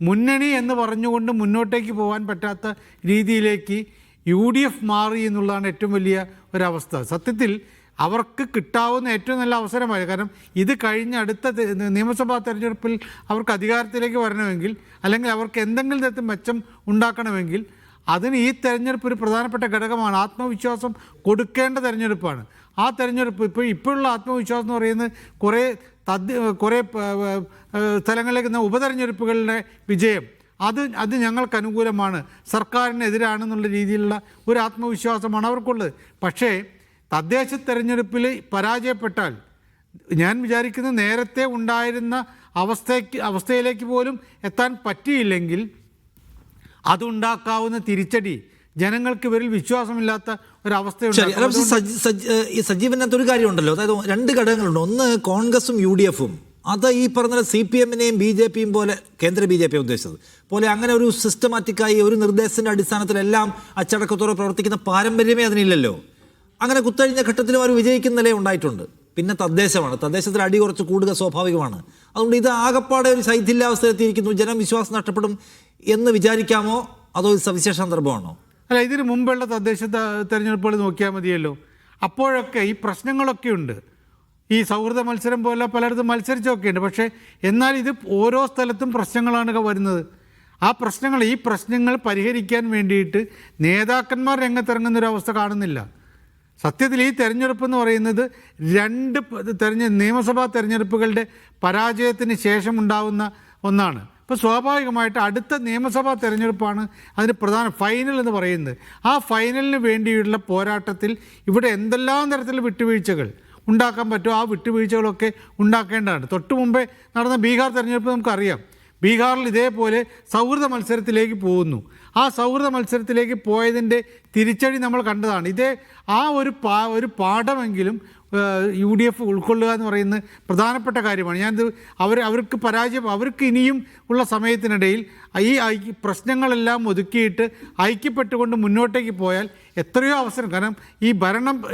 മുന്നണി എന്ന് പറഞ്ഞുകൊണ്ട് മുന്നോട്ടേക്ക് പോകാൻ പറ്റാത്ത രീതിയിലേക്ക് യു ഡി എഫ് മാറി എന്നുള്ളതാണ് ഏറ്റവും വലിയ ഒരവസ്ഥ. സത്യത്തിൽ അവർക്ക് കിട്ടാവുന്ന ഏറ്റവും നല്ല അവസരമായി. കാരണം ഇത് കഴിഞ്ഞ അടുത്ത നിയമസഭാ തെരഞ്ഞെടുപ്പിൽ അവർക്ക് അധികാരത്തിലേക്ക് വരണമെങ്കിൽ അല്ലെങ്കിൽ അവർക്ക് എന്തെങ്കിലും തരത്തിൽ മെച്ചം ഉണ്ടാക്കണമെങ്കിൽ അതിന് ഈ തെരഞ്ഞെടുപ്പ് ഒരു പ്രധാനപ്പെട്ട ഘടകമാണ്. ആത്മവിശ്വാസം കൊടുക്കേണ്ട തെരഞ്ഞെടുപ്പാണ്. ആ തെരഞ്ഞെടുപ്പ് ഇപ്പോൾ ഇപ്പോഴുള്ള ആത്മവിശ്വാസം എന്ന് പറയുന്നത് കുറേ തദ്ദ കുറേ സ്ഥലങ്ങളിലേക്ക് ഉപതെരഞ്ഞെടുപ്പുകളുടെ വിജയം. അത് അത് ഞങ്ങൾക്ക് അനുകൂലമാണ്. സർക്കാരിനെതിരാണെന്നുള്ള രീതിയിലുള്ള ഒരു ആത്മവിശ്വാസമാണ് അവർക്കുള്ളത്. പക്ഷേ തദ്ദേശ തെരഞ്ഞെടുപ്പിൽ പരാജയപ്പെട്ടാൽ ഞാൻ വിചാരിക്കുന്നത് നേരത്തെ ഉണ്ടായിരുന്ന അവസ്ഥയ്ക്ക് അവസ്ഥയിലേക്ക് പോലും എത്താൻ പറ്റിയില്ലെങ്കിൽ അതുണ്ടാക്കാവുന്ന തിരിച്ചടി ജനങ്ങൾക്ക് ഇവരിൽ വിശ്വാസമില്ലാത്ത ഒരവസ്ഥയുണ്ട്. സജീവനകത്ത് ഒരു കാര്യമുണ്ടല്ലോ. അതായത് രണ്ട് ഘടകങ്ങളുണ്ട്. ഒന്ന് കോൺഗ്രസും യു ഡി എഫും. അത് ഈ പറഞ്ഞ സി പി എമ്മിനെയും ബി ജെ പിയും പോലെ കേന്ദ്ര ബി ജെ പി ഉദ്ദേശിച്ചത്. പോലെ അങ്ങനെ ഒരു സിസ്റ്റമാറ്റിക്കായി ഒരു നിർദ്ദേശത്തിന്റെ അടിസ്ഥാനത്തിലെല്ലാം അച്ചടക്കത്തോടെ പ്രവർത്തിക്കുന്ന പാരമ്പര്യമേ അതിനില്ലല്ലോ. അങ്ങനെ കുത്തഴിഞ്ഞ ഘട്ടത്തിലും അവർ വിജയിക്കുന്ന നില ഉണ്ടായിട്ടുണ്ട്. പിന്നെ തദ്ദേശമാണ്. തദ്ദേശത്തിൽ അടി കുറച്ച് കൂടുതൽ സ്വാഭാവികമാണ്. അതുകൊണ്ട് ഇത് ആകപ്പാടെ ഒരു ശൈഥില്യാവസ്ഥയിലെത്തിയിരിക്കുന്നു. ജനവിശ്വാസം നഷ്ടപ്പെടും എന്ന് വിചാരിക്കാമോ? അതോ ഒരു സവിശേഷ സന്ദർഭമാണോ? അല്ല ഇതിന് മുമ്പുള്ള തദ്ദേശ തെരഞ്ഞെടുപ്പുകൾ നോക്കിയാൽ മതിയല്ലോ. അപ്പോഴൊക്കെ ഈ പ്രശ്നങ്ങളൊക്കെ ഉണ്ട്. ഈ സൗഹൃദ മത്സരം പോലെ പലയിടത്തും മത്സരിച്ചൊക്കെ ഉണ്ട്. പക്ഷേ എന്നാൽ ഇത് ഓരോ സ്ഥലത്തും പ്രശ്നങ്ങളാണ് വരുന്നത്. ആ പ്രശ്നങ്ങൾ ഈ പ്രശ്നങ്ങൾ പരിഹരിക്കാൻ വേണ്ടിയിട്ട് നേതാക്കന്മാർ രംഗത്തിറങ്ങുന്നൊരവസ്ഥ കാണുന്നില്ല. സത്യത്തിൽ ഈ തെരഞ്ഞെടുപ്പ് എന്ന് പറയുന്നത് രണ്ട് തെരഞ്ഞ നിയമസഭാ തെരഞ്ഞെടുപ്പുകളുടെ പരാജയത്തിന് ശേഷം ഉണ്ടാവുന്ന ഒന്നാണ്. ഇപ്പോൾ സ്വാഭാവികമായിട്ട് അടുത്ത നിയമസഭാ തെരഞ്ഞെടുപ്പാണ് അതിന് പ്രധാന ഫൈനൽ എന്ന് പറയുന്നത്. ആ ഫൈനലിന് വേണ്ടിയുള്ള പോരാട്ടത്തിൽ ഇവിടെ എന്തെല്ലാം തരത്തിലുള്ള വിട്ടുവീഴ്ചകൾ ഉണ്ടാക്കാൻ പറ്റുമോ ആ വിട്ടുവീഴ്ചകളൊക്കെ ഉണ്ടാക്കേണ്ടതാണ്. തൊട്ട് മുമ്പേ നടന്ന ബീഹാർ തെരഞ്ഞെടുപ്പ് നമുക്കറിയാം. ബീഹാറിൽ ഇതേപോലെ സൗഹൃദ മത്സരത്തിലേക്ക് പോകുന്നു. ആ സൗഹൃദ മത്സരത്തിലേക്ക് പോയതിന്റെ തിരിച്ചടി നമ്മൾ കണ്ടതാണ്. ഇതേ ആ ഒരു പാ ഒരു പാഠമെങ്കിലും യു ഡി എഫ് ഉൾക്കൊള്ളുക എന്ന് പറയുന്ന പ്രധാനപ്പെട്ട കാര്യമാണ്. ഞാനിത് അവർ അവർക്ക് പരാജയം അവർക്ക് ഇനിയും ഉള്ള സമയത്തിനിടയിൽ ഈ പ്രശ്നങ്ങളെല്ലാം ഒതുക്കിയിട്ട് ഐക്യപ്പെട്ടുകൊണ്ട് മുന്നോട്ടേക്ക് പോയാൽ എത്രയോ അവസരം. കാരണം ഈ ഭരണം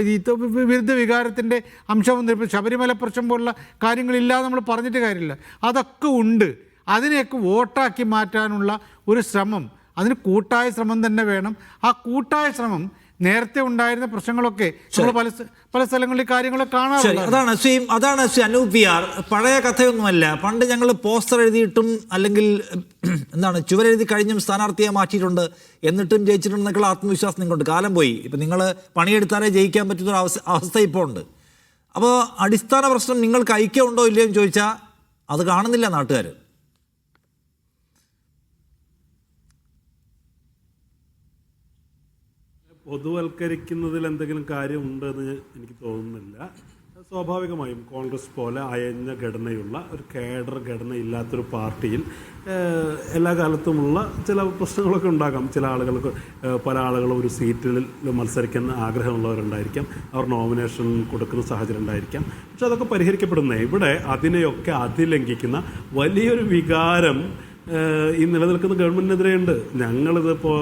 വിരുദ്ധ വികാരത്തിന്റെ അംശം ഇപ്പോൾ ശബരിമല പ്രശ്നം പോലുള്ള കാര്യങ്ങളില്ലാതെ നമ്മൾ പറഞ്ഞിട്ട് കാര്യമില്ല. അതൊക്കെ ഉണ്ട്. അതിനെയൊക്കെ വോട്ടാക്കി മാറ്റാനുള്ള ഒരു ശ്രമം അതിന് കൂട്ടായ ശ്രമം തന്നെ വേണം. ആ കൂട്ടായ ശ്രമം നേരത്തെ ഉണ്ടായിരുന്ന പ്രശ്നങ്ങളൊക്കെ നമ്മൾ പല പല സ്ഥലങ്ങളിൽ കാര്യങ്ങളൊക്കെ ശരി കാണാറുണ്ട് അതാണ് സെയിം അതാണ് അനൂപ് പി ആർ. പഴയ കഥയൊന്നുമല്ല. പണ്ട് ഞങ്ങൾ പോസ്റ്റർ എഴുതിയിട്ടും അല്ലെങ്കിൽ എന്താണ് ചുവരെഴുതി കഴിഞ്ഞും സ്ഥാനാർത്ഥിയെ മാറ്റിയിട്ടുണ്ട് എന്നിട്ടും ജയിച്ചിട്ടുണ്ടെന്നൊക്കെ ആത്മവിശ്വാസം നിങ്ങളുണ്ട് കാലം പോയി. ഇപ്പം നിങ്ങൾ പണിയെടുത്താലേ ജയിക്കാൻ പറ്റുന്നൊരു അവസ്ഥ അവസ്ഥ ഇപ്പോൾ ഉണ്ട്. അപ്പോൾ അടിസ്ഥാന പ്രശ്നം നിങ്ങൾക്ക് ഐക്യമുണ്ടോ ഇല്ലയോ എന്ന് ചോദിച്ചാൽ അത് കാണുന്നില്ല നാട്ടുകാർ പൊതുവൽക്കരിക്കുന്നതിൽ എന്തെങ്കിലും കാര്യമുണ്ടെന്ന് എനിക്ക് തോന്നുന്നില്ല. സ്വാഭാവികമായും കോൺഗ്രസ് പോലെ അയഞ്ഞ ഘടനയുള്ള ഒരു കേഡർ ഘടന ഇല്ലാത്തൊരു പാർട്ടിയിൽ എല്ലാ കാലത്തുമുള്ള ചില പ്രശ്നങ്ങളൊക്കെ ഉണ്ടാകാം. ചില ആളുകൾക്ക് പല ആളുകളും ഒരു സീറ്റിൽ മത്സരിക്കുന്ന ആഗ്രഹമുള്ളവരുണ്ടായിരിക്കാം. അവർ നോമിനേഷൻ കൊടുക്കുന്ന സാഹചര്യം ഉണ്ടായിരിക്കാം. പക്ഷെ അതൊക്കെ പരിഹരിക്കപ്പെടുന്ന ഇവിടെ അതിനെയൊക്കെ അതിലംഘിക്കുന്ന വലിയൊരു വികാരം ഈ നിലനിൽക്കുന്ന ഗവൺമെന്റിനെതിരെയുണ്ട്. ഞങ്ങളിതിപ്പോൾ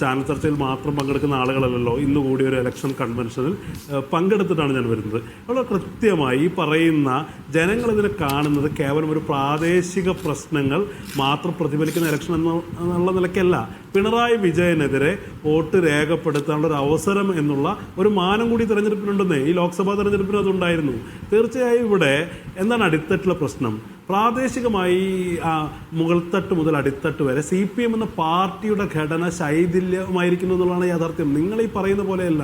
ചാനൽ ചർച്ചയിൽ മാത്രം പങ്കെടുക്കുന്ന ആളുകളല്ലല്ലോ. ഇന്ന് കൂടി ഒരു ഇലക്ഷൻ കൺവെൻഷനിൽ പങ്കെടുത്തിട്ടാണ് ഞാൻ വരുന്നത്. അവിടെ കൃത്യമായി ഈ പറയുന്ന ജനങ്ങൾ ഇതിനെ കാണുന്നത് കേവലം ഒരു പ്രാദേശിക പ്രശ്നങ്ങൾ മാത്രം പ്രതിഫലിക്കുന്ന ഇലക്ഷൻ എന്നുള്ള നിലയ്ക്കല്ല. പിണറായി വിജയനെതിരെ വോട്ട് രേഖപ്പെടുത്താനുള്ള ഒരു അവസരം എന്നുള്ള ഒരു മാനം കൂടി തെരഞ്ഞെടുപ്പിനുണ്ടെന്നേ ഈ ലോക്സഭാ തെരഞ്ഞെടുപ്പിനും അതുണ്ടായിരുന്നു തീർച്ചയായും ഇവിടെ എന്താണ് അടിത്തട്ടിലെ പ്രശ്നം? പ്രാദേശികമായി മുകൾത്തട്ട് മുതൽ അടിത്തട്ട് വരെ സി പി എം എന്ന പാർട്ടിയുടെ ഘടന ശൈഥില്യമായിരിക്കുന്നു എന്നുള്ളതാണ് യാഥാർത്ഥ്യം. നിങ്ങൾ ഈ പറയുന്ന പോലെയല്ല.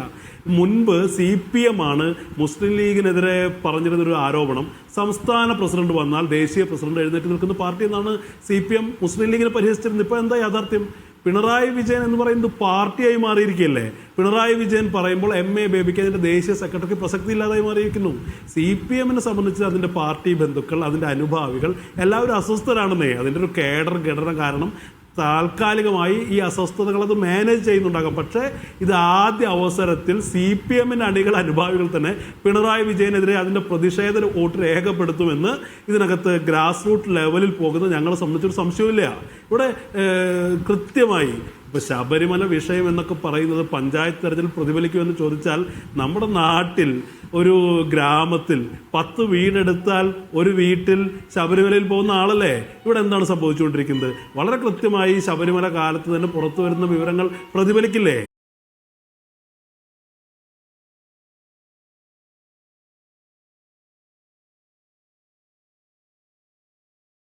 മുൻപ് സി പി എം ആണ് മുസ്ലിം ലീഗിനെതിരെ പറഞ്ഞിരുന്നൊരു ആരോപണം. സംസ്ഥാന പ്രസിഡന്റ് വന്നാൽ ദേശീയ പ്രസിഡന്റ് എഴുന്നേറ്റ് നിൽക്കുന്ന പാർട്ടി എന്നാണ് സി പി എം മുസ്ലിം ലീഗിനെ പരിഹസിച്ചിരുന്നത്. ഇപ്പോൾ എന്താ യാഥാർത്ഥ്യം? പിണറായി വിജയൻ എന്ന് പറയുന്നത് പാർട്ടിയായി മാറിയിരിക്കുകയല്ലേ? പിണറായി വിജയൻ പറയുമ്പോൾ എം എ ബേബിക്ക് അതിന്റെ ദേശീയ സെക്രട്ടറിക്ക് പ്രസക്തി ഇല്ലാതായി മാറിയിരിക്കുന്നു. സി പി എമ്മിനെ സംബന്ധിച്ച് അതിന്റെ പാർട്ടി ബന്ധുക്കൾ അതിന്റെ അനുഭാവികൾ എല്ലാവരും അസ്വസ്ഥരാണെന്നേ. അതിന്റെ ഒരു കേഡർ ഘടന കാരണം താൽക്കാലികമായി ഈ അസ്വസ്ഥതകൾ അത് മാനേജ് ചെയ്യുന്നുണ്ടാകാം. പക്ഷേ ഇത് ആദ്യ അവസരത്തിൽ സി പി എമ്മിന്റെ അണികൾ അനുഭാവികൾ തന്നെ പിണറായി വിജയനെതിരെ അതിന്റെ പ്രതിഷേധ വോട്ട് രേഖപ്പെടുത്തുമെന്ന് ഇതിനകത്ത് ഗ്രാസ് റൂട്ട് ലെവലിൽ പോകുന്നത് ഞങ്ങളെ സംബന്ധിച്ചൊരു സംശയമില്ല ഇവിടെ കൃത്യമായി ഇപ്പൊ ശബരിമല വിഷയം എന്നൊക്കെ പറയുന്നത് പഞ്ചായത്ത് തെരഞ്ഞെടുപ്പ് പ്രതിഫലിക്കുമെന്ന് ചോദിച്ചാൽ നമ്മുടെ നാട്ടിൽ ഒരു ഗ്രാമത്തിൽ പത്ത് വീടെടുത്താൽ ഒരു വീട്ടിൽ ശബരിമലയിൽ പോകുന്ന ആളല്ലേ? ഇവിടെ എന്താണ് സംഭവിച്ചുകൊണ്ടിരിക്കുന്നത്? വളരെ കൃത്യമായി ശബരിമല കാലത്ത് തന്നെ പുറത്തു വരുന്ന വിവരങ്ങൾ പ്രതിഫലിക്കില്ലേ?